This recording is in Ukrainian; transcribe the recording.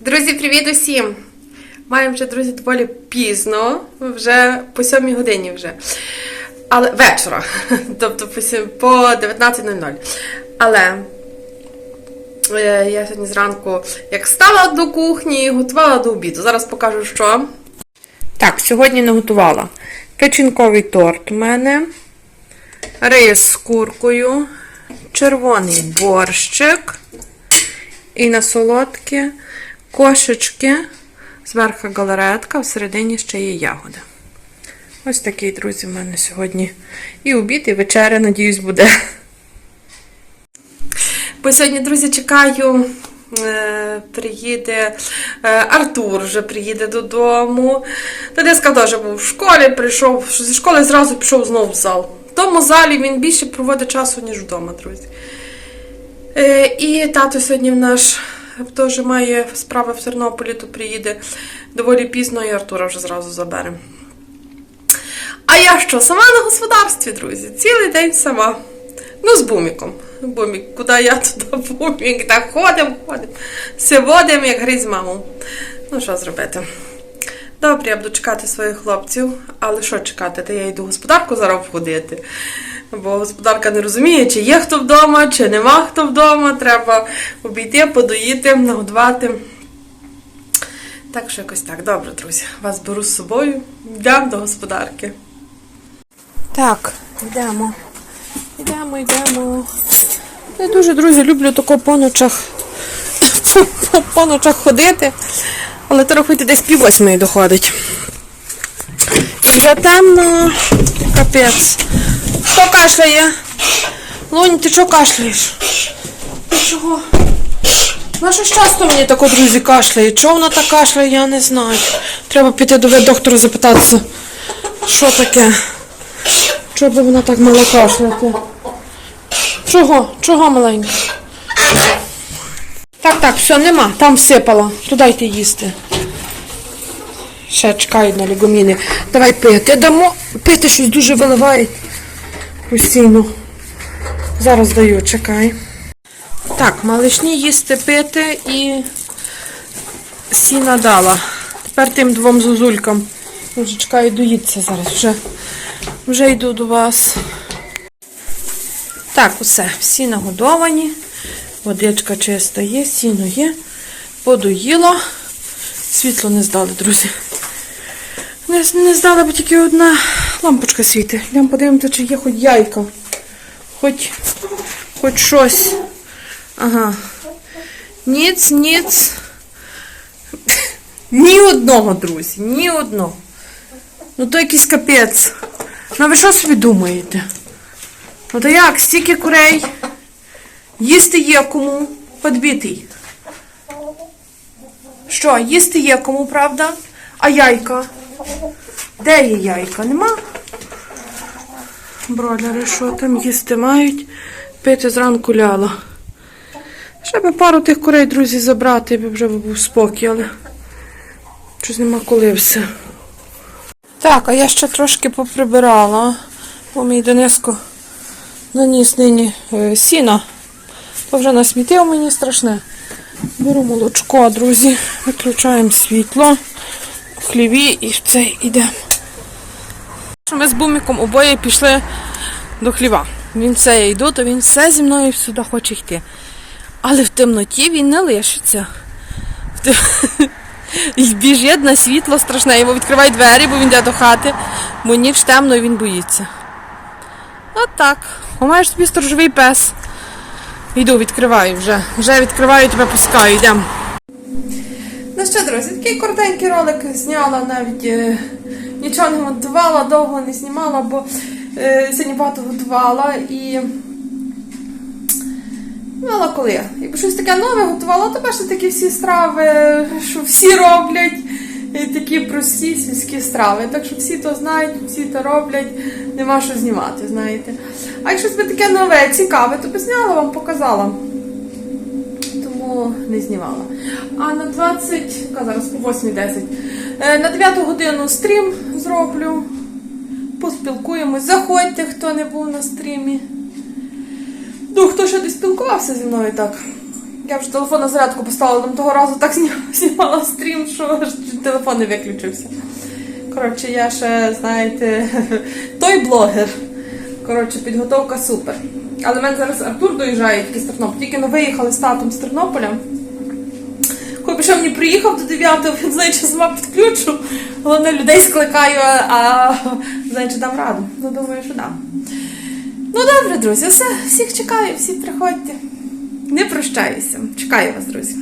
Друзі, привіт усім! Маємо вже, друзі, доволі пізно, вже по 7 годині вже. Але вечора, тобто по сім- по 19.00. Але е, я сьогодні зранку як стала до кухні, готувала до обіду. Зараз покажу, що. Так, сьогодні наготувала печінковий торт у мене, рис з куркою, червоний борщик. І на солодке кошечки, зверху галаретка, всередині ще є ягоди. Ось такий, друзі, в мене сьогодні і обід, і вечеря, надіюсь, буде. Бо сьогодні, друзі, чекаю, е, приїде е, Артур вже приїде додому. Тедеска теж був в школі, прийшов зі школи зразу пішов знову в зал. В тому залі він більше проводить часу, ніж вдома, друзі. Е, І тато сьогодні в наш теж має справи в Тернополі, то приїде доволі пізно, і Артура вже зразу заберемо. А я що, сама на господарстві, друзі? Цілий день сама. Ну, з буміком. Бумік, куди я туди бумік? Так ходимо, ходимо. Все водимо, як грізь маму. Ну, що зробити? Добре, я буду чекати своїх хлопців, але що чекати? Та я йду господарку зараз обходити. Бо господарка не розуміє, чи є хто вдома, чи нема хто вдома. Треба обійти, подоїти, нагодувати. Так що якось так. Добре, друзі. Вас беру з собою. Йдемо до господарки. Так, йдемо. Йдемо, йдемо. Я дуже, друзі, люблю тако по ночах, по, ночах ходити, але то рахуйте десь пів восьмої доходить. І вже темно, капець. Кашляє? Лунь, ти чого кашляєш? Ти чого? Щось часто мені тако, друзі, кашляє. Чого вона так кашляє, я не знаю. Треба піти до доктора запитатися, що таке. Чого би вона так мало кашляти? Чого? Чого маленька? Так, так, все, нема. Там всипала. Туди йти їсти. Ще чекають на лігоміни. Давай пити. Дамо. Пити щось дуже виливають. Постійно. Зараз даю, чекай. Так, малишні їсти пити і сіна дала. Тепер тим двом зозулькам. Вже чекаю, доїться зараз. Вже, вже йду до вас. Так, усе, всі нагодовані. Водичка чиста є, сіно є. Подоїла. Світло не здали, друзі. Не, не здала, бо тільки одна лампочка світить. Йдемо подивимося, чи є хоч яйка. Хоч, хоч щось. Ага. Ніц, ніц. Ні одного, друзі, ні одного. Ну то якийсь капець. Ну ви що собі думаєте? Ну то як, стільки курей? Їсти є кому подбитий. Що, їсти є кому, правда? А яйка? Де є яйка? Нема? Бройлери, що там їсти мають? Пити зранку ляла. Ще би пару тих курей, друзі, забрати, би вже був спокій, але щось нема коли все. Так, а я ще трошки поприбирала, бо мій Дениско наніс нині е, сіна. То вже насмітив мені страшне. Беру молочко, друзі, виключаємо світло в хліві і в цей йдемо. Ми з буміком обоє пішли до хліва. Він все я йду, то він все зі мною сюди хоче йти. Але в темноті він не лишиться. І біжить на світло страшне. Йому відкривають двері, бо він йде до хати, бо ніч темно і він боїться. От так. А маєш собі сторожовий пес. Йду, відкриваю вже. Вже відкриваю, тебе пускаю, йдемо. Ну що, друзі, такий коротенький ролик зняла, навіть е, нічого не монтувала, довго не знімала, бо е, сьогодні багато готувала і мала коли. Якби щось таке нове готувала, то бачите такі всі страви, що всі роблять. І такі прості сільські страви. Так що всі то знають, всі то роблять, нема що знімати, знаєте. А якщо би таке нове, цікаве, то би зняла вам, показала. Тому не знімала. А на 20, яка зараз по 8.10, е, на 9 годину стрім зроблю. Поспілкуємось. Заходьте, хто не був на стрімі. Ну, хто ще не спілкувався зі мною так. Я вже телефон на зарядку поставила, там того разу так знімала стрім, що аж телефон не виключився. Коротше, я ще, знаєте, той блогер. Коротше, підготовка супер. Але в мене зараз Артур доїжджає з Тернополя. Тільки ми виїхали з татом з Тернополя. Ще мені приїхав до 9, він знає, що сама підключу. Головне, людей скликаю, а знає, чи дам раду. Ну, думаю, що дам. Ну добре, друзі, все, всіх чекаю, всі приходьте. Не прощаюся. Чекаю вас, друзі.